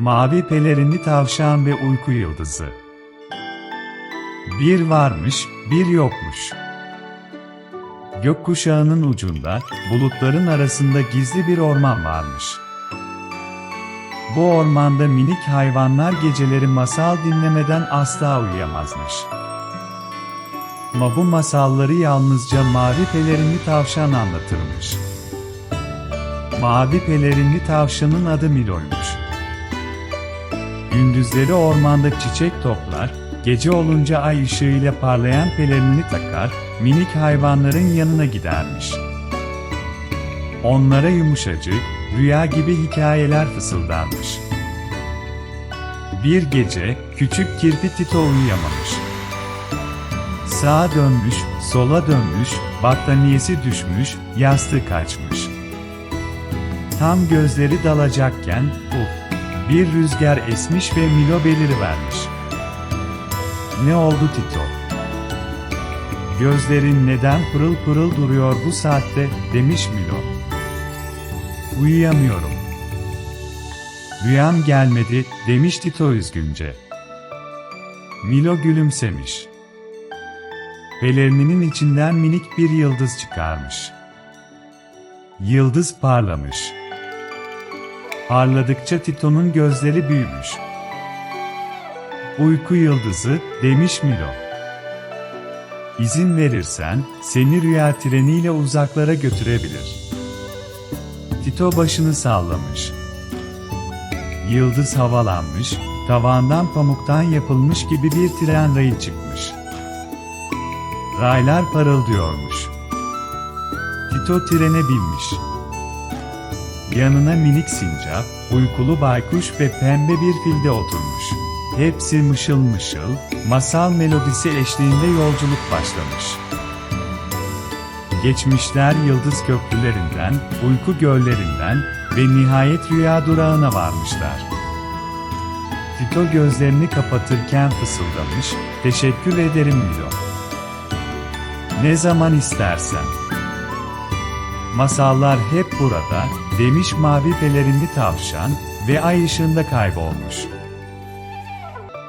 Mavi pelerinli tavşan ve uyku yıldızı. Bir varmış, bir yokmuş. Gökkuşağının ucunda, bulutların arasında gizli bir orman varmış. Bu ormanda minik hayvanlar geceleri masal dinlemeden asla uyuyamazmış. Ama bu masalları yalnızca mavi pelerinli tavşan anlatırmış. Mavi pelerinli tavşanın adı Milo'ymuş. Gündüzleri ormanda çiçek toplar, gece olunca ay ışığıyla parlayan pelerini takar, minik hayvanların yanına gidermiş. Onlara yumuşacık, rüya gibi hikayeler fısıldarmış. Bir gece, küçük kirpi Tito uyuyamamış. Sağa dönmüş, sola dönmüş, battaniyesi düşmüş, yastığı kaçmış. Tam gözleri dalacakken, uf, bir rüzgar esmiş ve Milo belirivermiş. Ne oldu Tito? Gözlerin neden pırıl pırıl duruyor bu saatte, demiş Milo. Uyuyamıyorum. Rüyam gelmedi, demiş Tito üzgünce. Milo gülümsemiş. Pelerininin içinden minik bir yıldız çıkarmış. Yıldız parlamış. Parladıkça Tito'nun gözleri büyümüş. Uyku yıldızı, demiş Milo. İzin verirsen, seni rüya treniyle uzaklara götürebilir. Tito başını sallamış. Yıldız havalanmış, tavandan pamuktan yapılmış gibi bir tren rayı çıkmış. Raylar parıldıyormuş. Tito trene binmiş. Yanına minik sincap, uykulu baykuş ve pembe bir filde oturmuş. Hepsi mışıl mışıl, masal melodisi eşliğinde yolculuk başlamış. Geçmişler yıldız köprülerinden, uyku göllerinden ve nihayet rüya durağına varmışlar. Tito gözlerini kapatırken fısıldamış, teşekkür ederim Milo. Ne zaman istersen. Masallar hep burada, demiş mavi pelerinli tavşan ve ay ışığında kaybolmuş.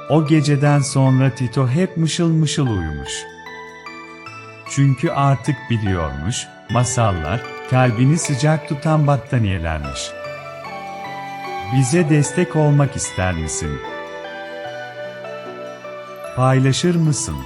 O geceden sonra Tito hep mışıl mışıl uyumuş. Çünkü artık biliyormuş, masallar, kalbini sıcak tutan battaniyelermiş. Bize destek olmak ister misin? Paylaşır mısın?